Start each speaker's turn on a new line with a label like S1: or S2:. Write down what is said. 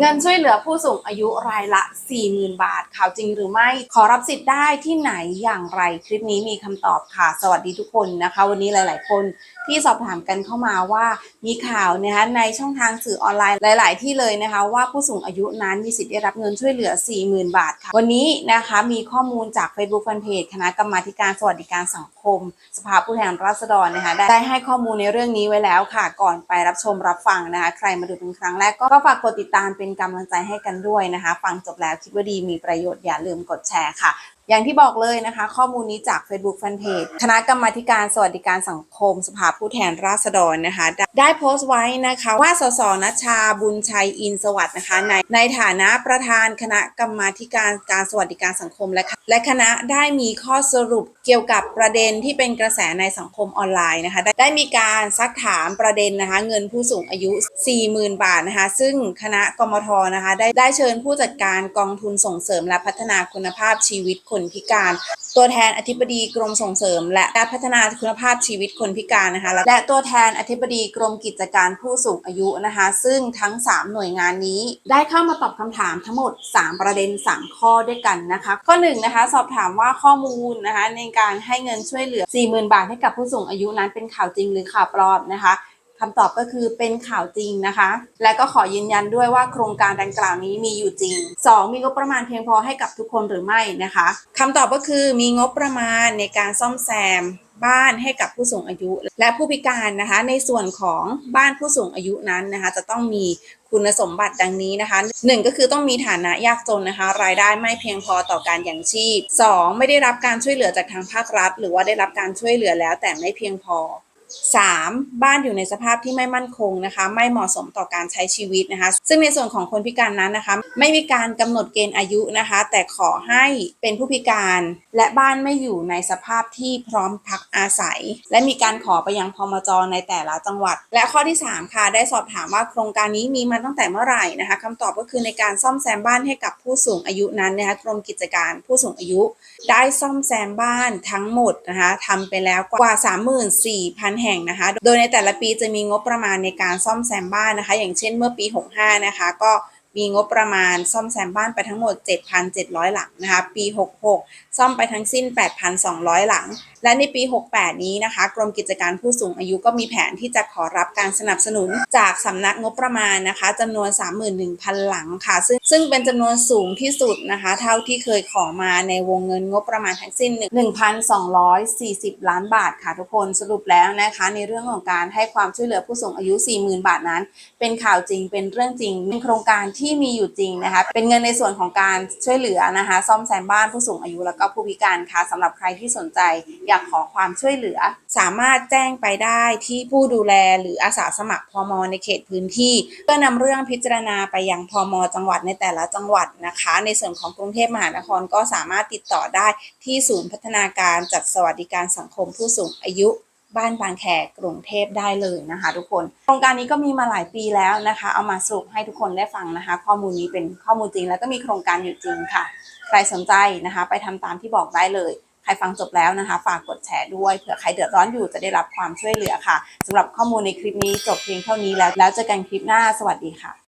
S1: เงินช่วยเหลือผู้สูงอายุรายละ 40,000 บาท ข่าวจริงหรือไม่ขอรับสิทธิ์ได้ที่ไหนอย่างไร คลิปนี้มีคำตอบค่ะ สวัสดีทุกคนนะคะ วันนี้หลาย ๆ คนที่สอบถามกันเข้ามาว่ามีข่าวนะคะในช่องทางสื่อออนไลน์หลาย ๆ ที่เลยนะคะ ว่าผู้สูงอายุนั้นมีสิทธิ์ได้รับเงินช่วยเหลือ 40,000 บาทค่ะ วันนี้นะคะมีข้อมูลจาก Facebook Fanpage คณะกรรมาการสวัสดิการสังคม สภาผู้แทนราษฎรนะคะได้ให้ข้อมูลในเรื่องนี้ไว้แล้วค่ะ ก่อนไปรับชมรับฟังนะคะ ใครมาดูเป็นครั้งแรกก็ฝากกดติดตามเป็น็นกำลังใจให้กันด้วยนะคะ ฟังจบแล้วคิดว่าดีมีประโยชน์อย่าลืมกดแชร์ค่ะ อย่างที่บอกเลยนะคะ ข้อมูลนี้จาก Facebook Fanpage คณะกรรมาการสวัสดิการสังคม สภาผู้แทนราษฎรนะคะ ได้โพสต์ไว้นะคะว่าสสนัชชาบุญชัยอินสวัสด์นะคะในในฐานะประธานคณะกรรมาการการสวัสดิการสังคมและและคณะได้มีข้อสรุปเกี่ยวกับประเด็นที่เป็นกระแสในสังคมออนไลน์นะคะ ได้ได้มีการซักถามประเด็นนะคะเงินผู้สูงอายุ 40,000 บาทนะคะ ซึ่งคณะกมทนะคะได้ได้เชิญผู้จัดการกองทุนส่งเสริมและพัฒนาคุณภาพชีวิตคนนพิการ ตัวแทนอธิบดีกรมส่งเสริม และพัฒนาคุณภาพชีวิตคนพิการนะคะ และตัวแทนอธิบดีกรมกิจการผู้สูงอายุนะคะ ซึ่งทั้ง 3 หน่วยงานนี้ ได้เข้ามาตอบคำถามทั้งหมด 3 ประเด็น 3 ข้อด้วยกันนะคะ ข้อ1นงนะคะสอบถามว่าข้อมูลนะคะในการให้เงินช่วยเหลือ 40,000 บาทให้กับผู้สูงอายุนั้นเป็นข่าวจริงหรือข่าวปลอมนะคะ คำตอบก็คือเป็นข่าวจริงนะคะ และก็ขอยืนยันด้วยว่าโครงการดังกล่าวนี้มีอยู่จริง 2. มีงบประมาณเพียงพอให้กับทุกคนหรือไม่นะคะคำตอบก็คือมีงบประมาณในการซ่อมแซมบ้านให้กับผู้สูงอายุ และผู้พิการนะคะ ในส่วนของบ้านผู้สูงอายุนั้นนะคะ จะต้องมีคุณสมบัติดังนี้นะคะหนึ่งก็คือต้องมีฐานะยากจนนะคะ รายได้ไม่เพียงพอต่อการยังชีพ 2. ไม่ได้รับการช่วยเหลือจากทางภาครัฐ หรือว่าได้รับการช่วยเหลือแล้วแต่ไม่เพียงพอ 3. บ้านอยู่ในสภาพที่ไม่มั่นคงนะคะ ไม่เหมาะสมต่อการใช้ชีวิตนะคะ ซึ่งในส่วนของคนพิการนั้นนะคะ ไม่มีการกำหนดเกณฑ์อายุนะคะ แต่ขอให้เป็นผู้พิการ และบ้านไม่อยู่ในสภาพที่พร้อมพักอาศัย และมีการขอไปยังพมจในแต่ละจังหวัด และข้อที่ 3 ค่ะ ได้สอบถามว่าโครงการนี้มีมาตั้งแต่เมื่อไหร่นะคะคำตอบก็คือในการซ่อมแซมบ้านให้กับผู้สูงอายุนั้นนะคะกรมกิจการผู้สูงอายุ ได้ซ่อมแซมบ้านทั้งหมดนะคะทำไปแล้วกว่า 34,000แห่งนะคะ โดยในแต่ละปีจะมีงบประมาณในการซ่อมแซมบ้านนะคะ อย่างเช่นเมื่อปี 65 นะคะ ก็ มีงบประมาณซ่อมแซมบ้านไปทั้งหมด 7,700 หลังนะคะปี 66 ซ่อมไปทั้งสิ้น 8,200 หลัง และในปี 68 นี้นะคะ กรมกิจการผู้สูงอายุก็มีแผนที่จะขอรับการสนับสนุนจากสำนักงบประมาณนะคะจำนวน 31,000 หลังค่ะ ซึ่งซึ่งเป็นจำนวนสูงที่สุดนะคะ เท่าที่เคยขอมาในวงเงินงบประมาณทั้งสิ้น 1,240 ล้านบาทค่ะทุกคนสรุปแล้วนะคะ ในเรื่องของการให้ความช่วยเหลือผู้สูงอายุ 40,000 บาทนั้น เป็นข่าวจริงเป็นเรื่องจริงเป็นโครงการที่ที่มีอยู่จริงนะคะ เป็นเงินในส่วนของการช่วยเหลือนะคะ ซ่อมแซมบ้านผู้สูงอายุแล้วก็ผู้พิการค่ะสำหรับใครที่สนใจอยากขอความช่วยเหลือ สามารถแจ้งไปได้ที่ผู้ดูแลหรืออาสาสมัครพมในเขตพื้นที่ เพื่อนำเรื่องพิจารณาไปยังพมจังหวัดในแต่ละจังหวัดนะคะ ในส่วนของกรุงเทพมหานครก็สามารถติดต่อได้ที่ศูนย์พัฒนาการจัดสวัสดิการสังคมผู้สูงอายุ บ้านบางแคกรุงเทพได้เลยนะคะ ทุกคน โครงการนี้ก็มีมาหลายปีแล้วนะคะ เอามาสรุปให้ทุกคนได้ฟังนะคะ ข้อมูลนี้เป็นข้อมูลจริง แล้วก็มีโครงการอยู่จริงค่ะ ใครสนใจนะคะ ไปทำตามที่บอกได้เลยใครฟังจบแล้วนะคะ ฝากกดแชร์ด้วยเผื่อใครเดือดร้อนอยู่จะได้รับความช่วยเหลือค่ะสำหรับข้อมูลในคลิปนี้จบเพียงเท่านี้แล้วแล้วเจอกันคลิปหน้าสวัสดีค่ะ